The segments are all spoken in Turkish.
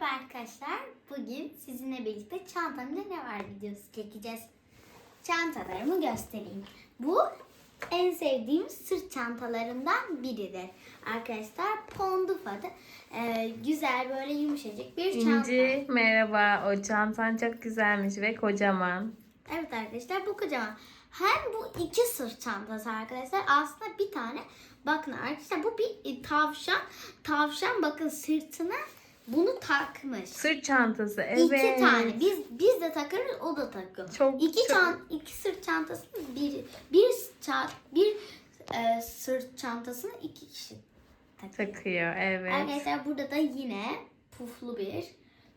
Merhaba arkadaşlar. Bugün sizinle birlikte çantamda ne var videosu çekeceğiz. Çantalarımı göstereyim. Bu en sevdiğim sırt çantalarından biridir. Arkadaşlar Ponduf adı. Ee, güzel böyle yumuşacık bir çanta. İnci merhaba. O çantan çok güzelmiş ve kocaman. Evet arkadaşlar bu kocaman. Hem bu iki sırt çantası arkadaşlar. Aslında bir tane. Bakın arkadaşlar bu bir tavşan. Tavşan bakın sırtına bunu takmış. Sırt çantası evet. İki tane. Biz biz de takarız, o da takıyor. Çok- iki çok- çan iki sırt çantasını bir bir ça- bir e, sırt çantasını iki kişi takıyor. Takıyor evet. Arkadaşlar burada da yine puflu bir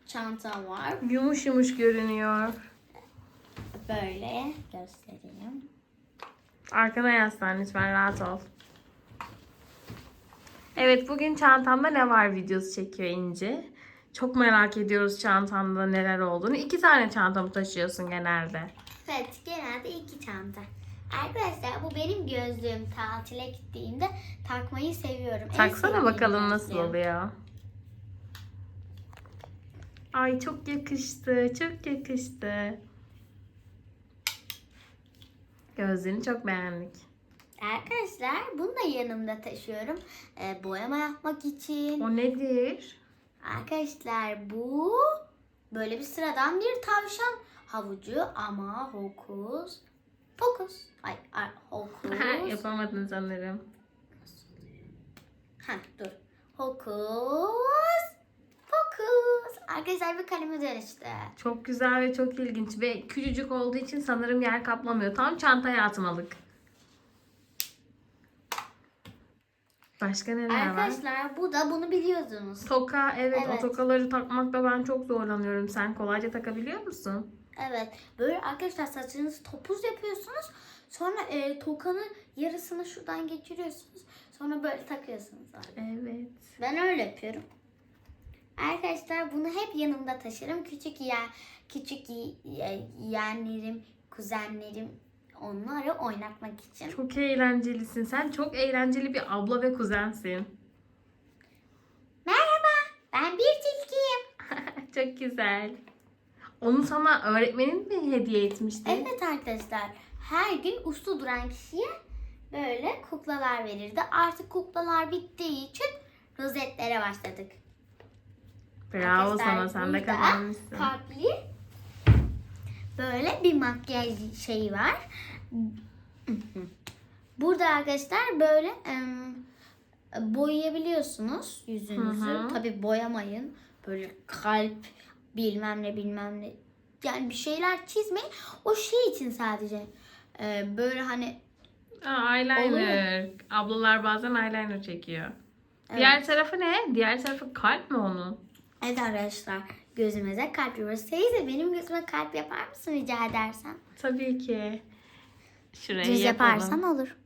çanta var. Yumuş yumuş görünüyor. Böyle göstereyim. Arkana yaslan lütfen rahat ol. Evet bugün çantamda ne var videosu çekiyor İnci. Çok merak ediyoruz çantanda neler olduğunu. İki tane çantamı taşıyorsun genelde. Evet genelde iki çanta. Arkadaşlar bu benim gözlüğüm. Tatile gittiğimde takmayı seviyorum. Taksana bakalım nasıl oluyor. Ay çok yakıştı. Çok yakıştı. Gözlüğünü çok beğendik. Arkadaşlar bunu da yanımda taşıyorum. Ee, boyama yapmak için. O nedir? Arkadaşlar bu böyle bir sıradan bir tavşan havucu ama hokus pokus. Ay, ay hokus. Yapamadın sanırım. Heh, dur. Hokus pokus. Arkadaşlar bir kaleme dönüştü. Çok güzel ve çok ilginç ve küçücük olduğu için sanırım yer kaplamıyor. Tam çantaya atmalık. Başka neler var? Arkadaşlar bu da bunu biliyorsunuz. Toka evet, Evet. o tokaları takmakta ben çok zorlanıyorum. Sen kolayca takabiliyor musun? Evet. Böyle arkadaşlar saçınızı topuz yapıyorsunuz. Sonra e, tokanın yarısını şuradan geçiriyorsunuz. Sonra böyle takıyorsunuz. Abi. Evet. Ben öyle yapıyorum. Arkadaşlar bunu hep yanımda taşırım. Küçük ya küçük y- yeğenlerim, kuzenlerim onları oynatmak için. Çok eğlencelisin. Sen çok eğlenceli bir abla ve kuzensin. Merhaba, ben bir tilkiyim. çok güzel. Onu sana öğretmenin mi hediye etmişti? Evet arkadaşlar, her gün uslu duran kişiye böyle kuklalar verirdi. Artık kuklalar bittiği için rozetlere başladık. Bravo Arkadaşlar, sana sen de kazanmışsın. Kalpli böyle bir makyaj şeyi var. Burada arkadaşlar böyle boyayabiliyorsunuz yüzünüzü. Hı hı. Tabi boyamayın. Böyle kalp bilmem ne bilmem ne. Yani bir şeyler çizmeyin. O şey için sadece. e, böyle hani Aa, eyeliner. Ablalar bazen eyeliner çekiyor. Evet. Diğer tarafı ne? Diğer tarafı kalp mi onun? evet arkadaşlar gözümüze kalp yapıyoruz. Teyze benim gözüme kalp yapar mısın rica edersen? Tabii ki. Şuraya Düz yapalım. yaparsan olur.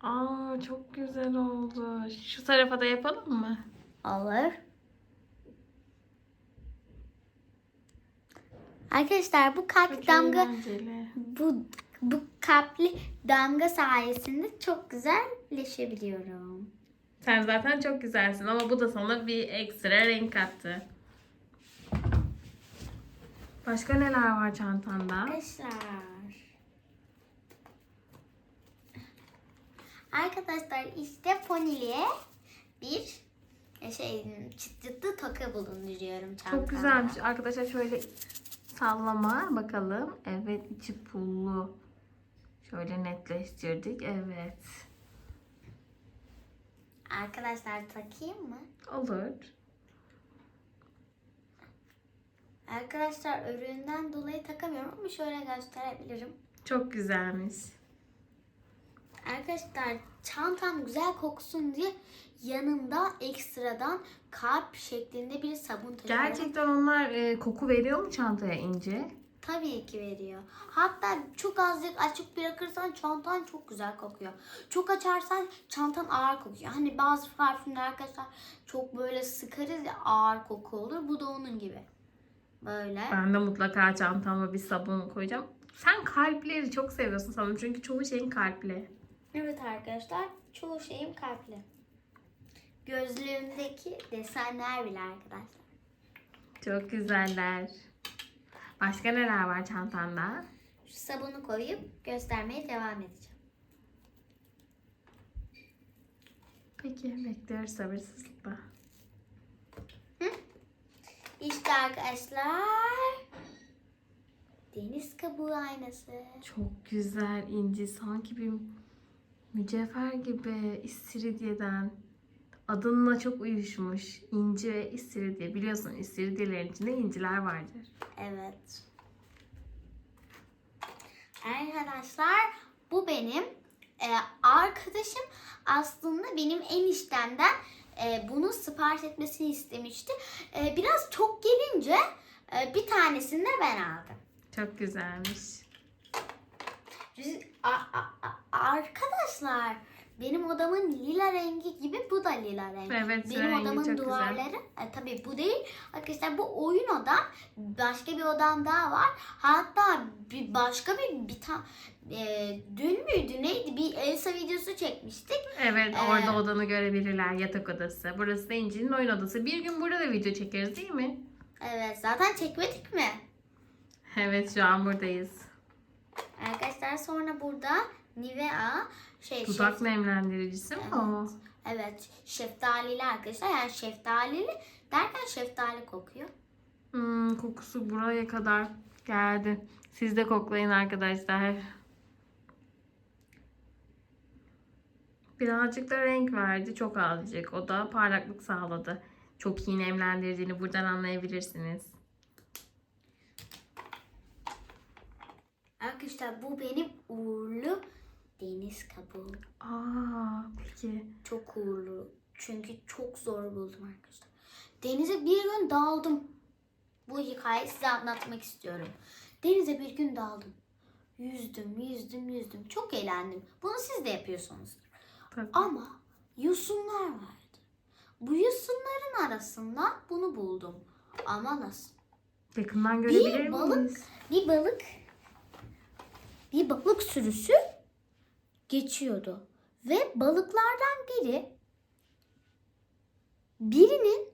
Aa çok güzel oldu. Şu tarafa da yapalım mı? Olur. Arkadaşlar bu kalp Çok damga eğlenceli. bu bu kalpli damga sayesinde çok güzelleşebiliyorum. Sen zaten çok güzelsin ama bu da sana bir ekstra renk kattı. Başka neler var çantanda? Arkadaşlar. Arkadaşlar işte Pony'liye bir e, şey çıt çıtlı toka bulunduruyorum çantamda. Çok güzelmiş. Arkadaşlar şöyle sallama bakalım. Evet içi pullu. Şöyle netleştirdik. Evet. Arkadaşlar takayım mı? Olur. Arkadaşlar örüğünden dolayı takamıyorum ama şöyle gösterebilirim. Çok güzelmiş. Arkadaşlar çantam güzel koksun diye yanımda ekstradan kalp şeklinde bir sabun taşıyorum. Gerçekten onlar e, koku veriyor mu çantaya ince? Tabii ki veriyor. Hatta çok azıcık açık bırakırsan çantan çok güzel kokuyor. Çok açarsan çantan ağır kokuyor. Hani bazı parfümler arkadaşlar çok böyle sıkarız ya ağır koku olur. Bu da onun gibi. Böyle. Ben de mutlaka çantama bir sabun koyacağım. Sen kalpleri çok seviyorsun sanırım çünkü çoğu şeyin kalpli. Evet arkadaşlar çoğu şeyim kalpli. gözlüğümdeki desenler bile arkadaşlar. Çok güzeller. Başka neler var çantanda? Şu sabunu koyup göstermeye devam edeceğim. Peki bekliyoruz sabırsızlıkla. İşte arkadaşlar. Deniz kabuğu aynası. Çok güzel inci sanki bir mücevher gibi istiridyeden. Adınla çok uyuşmuş. İnci ve istiridye. Biliyorsun istiridyelerin içinde inciler vardır. Evet. Arkadaşlar bu benim e, arkadaşım aslında benim eniştemden e, bunu sipariş etmesini istemişti. E, biraz çok gelince e, bir tanesini de ben aldım. Çok güzelmiş. Biz- a- a- a- arkadaşlar benim odamın lila rengi gibi bu da lila rengi. Evet, benim rengi odamın çok güzel. duvarları e, tabii bu değil. Arkadaşlar bu oyun odam. Başka bir odam daha var. Hatta bir başka bir bir ta, e, dün müydü neydi bir Elsa videosu çekmiştik. Evet Ee, orada odanı görebilirler yatak odası. Burası da İnci'nin oyun odası. Bir gün burada da video çekeriz değil mi? Evet zaten çekmedik mi? Evet şu an buradayız. Arkadaşlar sonra burada Nivea şey Dudak şef- nemlendiricisi mi o? Evet. Evet, şeftalili arkadaşlar. Yani şeftalili derken şeftali kokuyor. Hmm, kokusu buraya kadar geldi. Siz de koklayın arkadaşlar. Birazcık da renk verdi. Çok azıcık. O da parlaklık sağladı. Çok iyi nemlendirdiğini buradan anlayabilirsiniz. Arkadaşlar bu benim uğurlu deniz kabuğu. Aa, peki. Çok uğurlu. Çünkü çok zor buldum arkadaşlar. Denize bir gün daldım. Bu hikayeyi size anlatmak istiyorum. Denize bir gün daldım. Yüzdüm, yüzdüm, yüzdüm. Çok eğlendim. Bunu siz de yapıyorsunuzdur. Tabii. Ama yosunlar vardı. Bu yosunların arasında bunu buldum. Ama nasıl? Yakından görebilir Bir balık bir balık bir balık sürüsü geçiyordu ve balıklardan biri birinin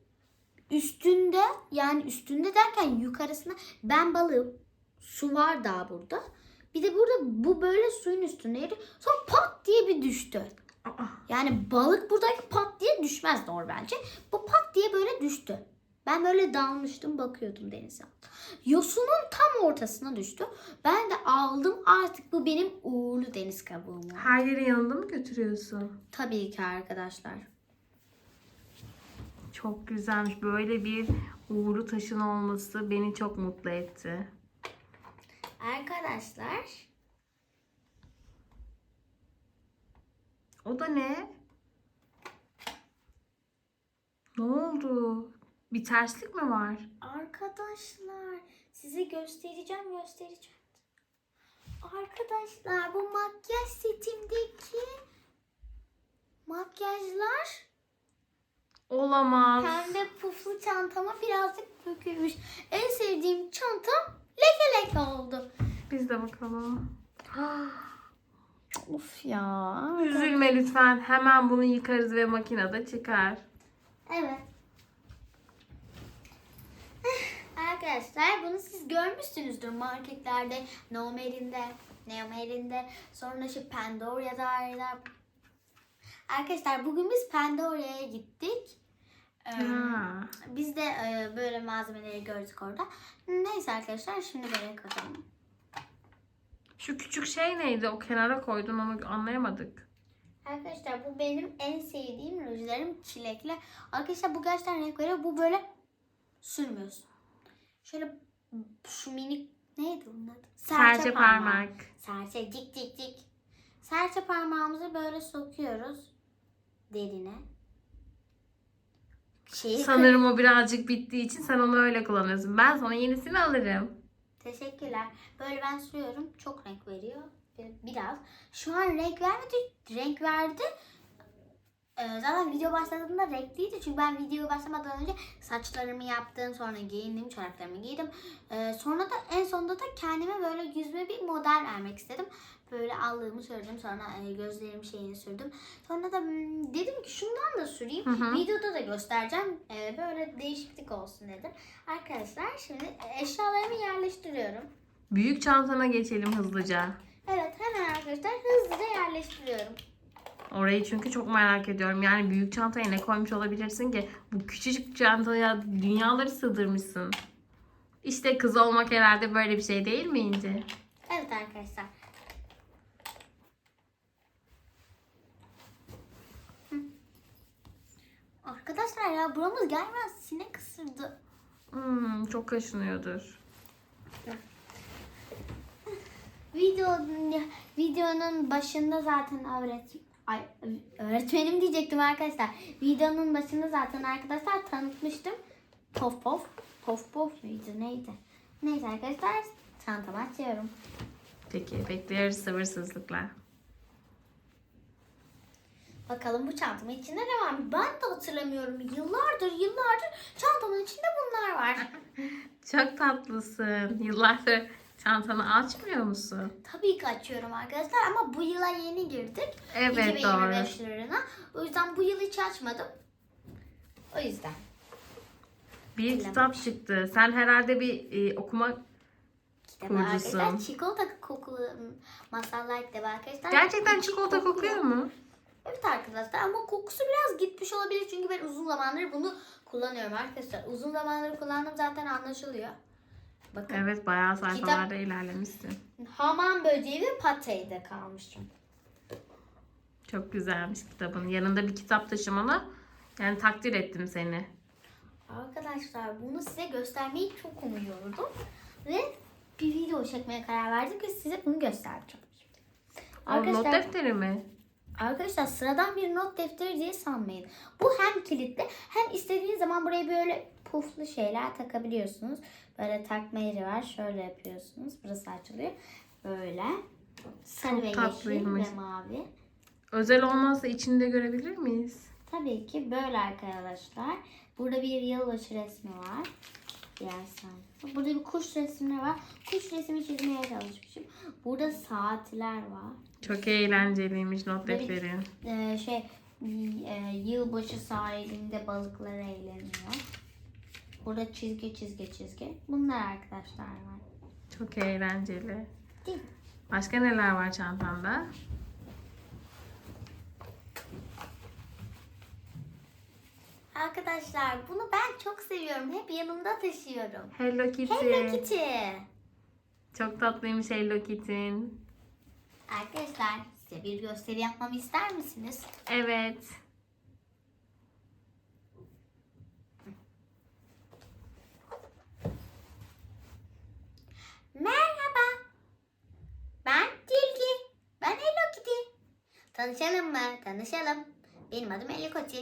üstünde yani üstünde derken yukarısına ben balığım su var daha burada bir de burada bu böyle suyun üstündeydi sonra pat diye bir düştü. Yani balık buradaki pat diye düşmez normalce. Bu pat diye böyle düştü. Ben böyle dalmıştım bakıyordum denize. Yosunun tam ortasına düştü. Ben de aldım artık bu benim uğurlu deniz kabuğum. her yere yanında mı götürüyorsun? Tabii ki arkadaşlar. Çok güzelmiş. Böyle bir uğurlu taşın olması beni çok mutlu etti. Arkadaşlar O da ne? Ne oldu? Bir terslik mi var? arkadaşlar size göstereceğim göstereceğim. Arkadaşlar bu makyaj setimdeki makyajlar Olamaz. Pembe puflu çantama birazcık dökülmüş. En sevdiğim çantam leke leke oldu. Biz de bakalım. Of ya. Üzülme lütfen. Hemen bunu yıkarız ve makinede çıkar. Evet. Arkadaşlar bunu siz görmüşsünüzdür marketlerde, Nomer'inde, Neomer'inde, sonra şu Pandora'da ayrılar. Arkadaşlar bugün biz Pandora'ya gittik. Ee. Biz de e, böyle malzemeleri gördük orada. Neyse arkadaşlar şimdi böyle katalım. Şu küçük şey neydi? O kenara koydun onu anlayamadık. Arkadaşlar bu benim en sevdiğim rujlarım çilekli. Arkadaşlar bu gerçekten renk veriyor. Bu böyle sürmüyorsun. Şöyle şu minik neydi bunun adı? Serçe parmak. Serçe cik cik cik. Serçe parmağımızı böyle sokuyoruz derine. Şeyi Sanırım o birazcık bittiği için sen onu öyle kullanıyorsun. Ben sana yenisini alırım. Teşekkürler. Böyle ben sürüyorum. Çok renk veriyor. Biraz. Şu an renk vermedi. Renk verdi. Ee, zaten video başladığında renkliydi. Çünkü ben video başlamadan önce saçlarımı yaptım sonra giyindim çoraplarımı giydim. Ee, sonra da en sonunda da kendime böyle yüzme bir model vermek istedim. Böyle allığımı sürdüm sonra e, gözlerim şeyini sürdüm. Sonra da hmm, dedim ki şundan da süreyim Hı hı. videoda da göstereceğim. Ee, böyle değişiklik olsun dedim. Arkadaşlar şimdi eşyalarımı yerleştiriyorum. Büyük çantana geçelim hızlıca. evet hemen arkadaşlar hızlıca yerleştiriyorum Orayı çünkü çok merak ediyorum. Yani büyük çantaya ne koymuş olabilirsin ki? Bu küçücük çantaya dünyaları sığdırmışsın. İşte kız olmak herhalde böyle bir şey değil mi İnci? Evet arkadaşlar. Hı. Arkadaşlar ya buramız gelmez sinek ısırdı. Hmm, çok kaşınıyordur. Video videonun başında zaten öğret Ay, öğretmenim diyecektim arkadaşlar. Videonun başında zaten arkadaşlar tanıtmıştım. Pof pof. Pof pof muydu neydi? Neyse arkadaşlar çantamı açıyorum. Peki bekliyoruz sabırsızlıkla. Bakalım bu çantamın içinde ne var? Ben de hatırlamıyorum. Yıllardır yıllardır çantamın içinde bunlar var. Çok tatlısın. Yıllardır çantanı açmıyor musun? Tabii ki açıyorum arkadaşlar ama bu yıla yeni girdik. Evet doğru. 2025 yılına. O yüzden bu yıl hiç açmadım. O yüzden. Bir kitap çıktı. Sen herhalde bir e, okuma... Kitabı Kurucusun. arkadaşlar çikolata kokulu masallar kitabı arkadaşlar. Gerçekten çikolata kokuyor mu? Evet arkadaşlar ama kokusu biraz gitmiş olabilir çünkü ben uzun zamandır bunu kullanıyorum arkadaşlar. Uzun zamandır kullandım zaten anlaşılıyor. Bakın. Evet bayağı sayfalarda ilerlemişsin. Hamam böceği ve pateyde kalmışım. Çok güzelmiş kitabın. Yanında bir kitap taşımana yani takdir ettim seni. Arkadaşlar bunu size göstermeyi çok umuyordum. Ve bir video çekmeye karar verdik ve size bunu göstereceğim. O not Arkadaşlar, defteri mi? arkadaşlar sıradan bir not defteri diye sanmayın. Bu hem kilitli hem istediğiniz zaman buraya böyle puflu şeyler takabiliyorsunuz. Böyle takma yeri var. Şöyle yapıyorsunuz. Burası açılıyor. Böyle. Sarı Çok ve yeşil tatlıymış. ve mavi. Özel olmazsa içinde görebilir miyiz? Tabii ki böyle arkadaşlar. Burada bir yılbaşı resmi var. Diğer sayfa. Burada bir kuş resmi var. Kuş resmi çizmeye çalışmışım. Burada saatler var. Çok eğlenceliymiş not Böyle- defteri. Ee, şey e, yılbaşı sahilinde balıklar eğleniyor. Burada çizgi çizgi çizgi. Bunlar arkadaşlar var. Çok eğlenceli. Değil mi? Başka neler var çantanda? Arkadaşlar bunu ben çok seviyorum. Hep yanımda taşıyorum. Hello Kitty. Hello Kitty. Çok tatlıymış Hello Kitty'in. Arkadaşlar size bir gösteri yapmamı ister misiniz? Evet. Merhaba. Ben Tilki. Ben Hello Kitty. Tanışalım mı? Tanışalım. Benim adım Kitty.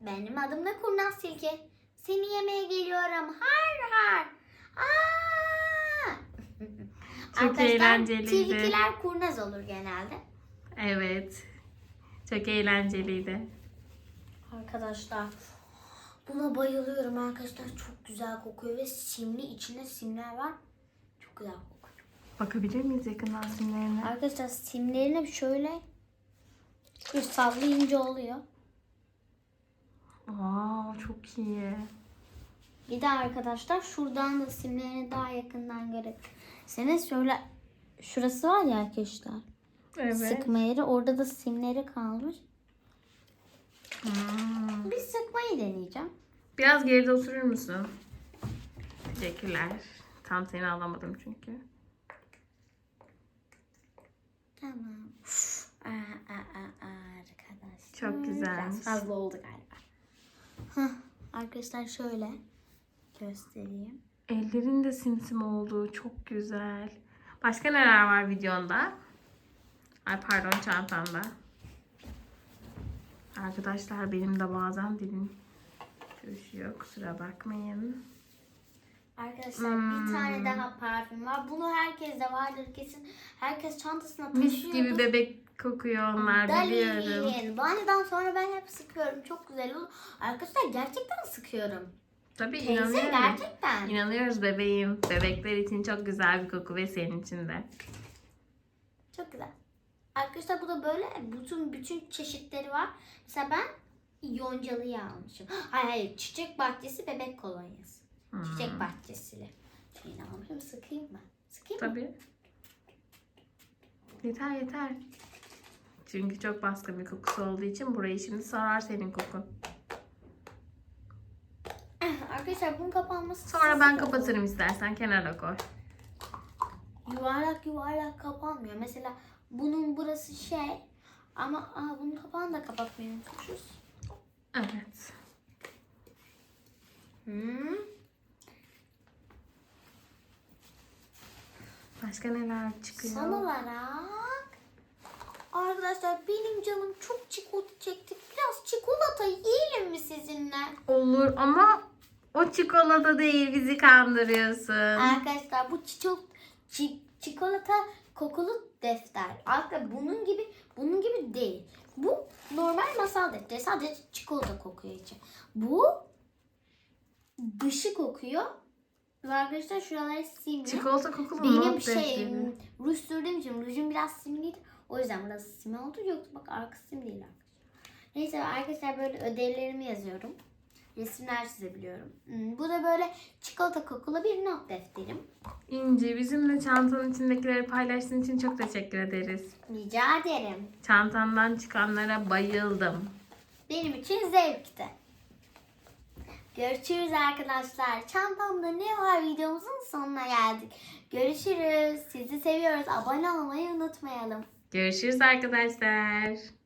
Benim adım da Kurnaz Tilki. Seni yemeye geliyorum. Har har. Aa! Çok Arkadaşlar, eğlenceliydi. Tilkiler kurnaz olur genelde. Evet. Çok eğlenceliydi. Arkadaşlar buna bayılıyorum arkadaşlar. Çok güzel kokuyor ve simli içinde simler var. Çok güzel kokuyor. Bakabilir miyiz yakından simlerine? Arkadaşlar simlerini şöyle bir sallayınca oluyor. Wow, çok iyi. Bir de arkadaşlar şuradan da simlerini daha yakından görebilirsiniz. Şöyle şurası var ya arkadaşlar. Evet. Sıkma yeri. Orada da simleri kalmış. Hmm. Bir sıkmayı deneyeceğim. Biraz geride oturur musun? Teşekkürler. Tam seni alamadım çünkü. Tamam. Aa, aa, aa. Çok güzelmiş. Biraz fazla oldu galiba. Hah, arkadaşlar şöyle göstereyim. Ellerin de simsim oldu. Çok güzel. Başka neler var videonda? Ay pardon çantanda. Arkadaşlar benim de bazen dilim görüşüyor. Kusura bakmayın. Arkadaşlar Hmm. bir tane daha parfüm var. Bunu herkes de vardır kesin. Herkes çantasına Mis taşıyordur. gibi bebek kokuyor onlar biliyorum. Dalin. Banyodan sonra ben hep sıkıyorum. Çok güzel olur. Arkadaşlar gerçekten sıkıyorum. Tabii Teyze inanıyorum. gerçekten. İnanıyoruz bebeğim. Bebekler için çok güzel bir koku ve senin için de. Çok güzel. Arkadaşlar bu da böyle bütün bütün çeşitleri var. Mesela ben yoncalıyı almışım. Hayır hayır çiçek bahçesi bebek kolonyası. Hmm. Çiçek bahçesili. Şeyini almışım sıkayım mı? Sıkayım mı? Tabii. Yeter yeter. Çünkü çok baskın bir kokusu olduğu için burayı şimdi sarar senin kokun. Arkadaşlar bunun kapanması Sonra ben kapatırım istersen kenara koy. Yuvarlak yuvarlak kapanmıyor. Mesela bunun burası şey ama aa, bunun kapağını da kapatmayı unutmuşuz. Evet. Hmm. Başka neler çıkıyor? Son olarak arkadaşlar benim canım çok çikolata çekti. Biraz çikolata yiyelim mi sizinle? Olur ama o çikolata değil bizi kandırıyorsun. Arkadaşlar bu çiçok çi- çikolata kokulu defter. Arkadaşlar bunun gibi bunun gibi değil. Bu normal masal defteri. Sadece çikolata kokuyor içi. Bu dışı kokuyor. Ve arkadaşlar şuraları simli. Çikolata kokulu Benim not şey defteri. ruj sürdüğüm için rujum biraz simliydi. O yüzden burası sim oldu. Yoksa bak arkası sim değil arkadaşlar. Neyse arkadaşlar böyle ödevlerimi yazıyorum. Resimler çizebiliyorum. Hmm, Bu da böyle çikolata kokulu bir not defterim. İnci bizimle çantanın içindekileri paylaştığın için çok teşekkür ederiz. Rica ederim. Çantandan çıkanlara bayıldım. Benim için zevkti. Görüşürüz arkadaşlar. Çantamda ne var videomuzun sonuna geldik. Görüşürüz. Sizi seviyoruz. Abone olmayı unutmayalım. Görüşürüz arkadaşlar.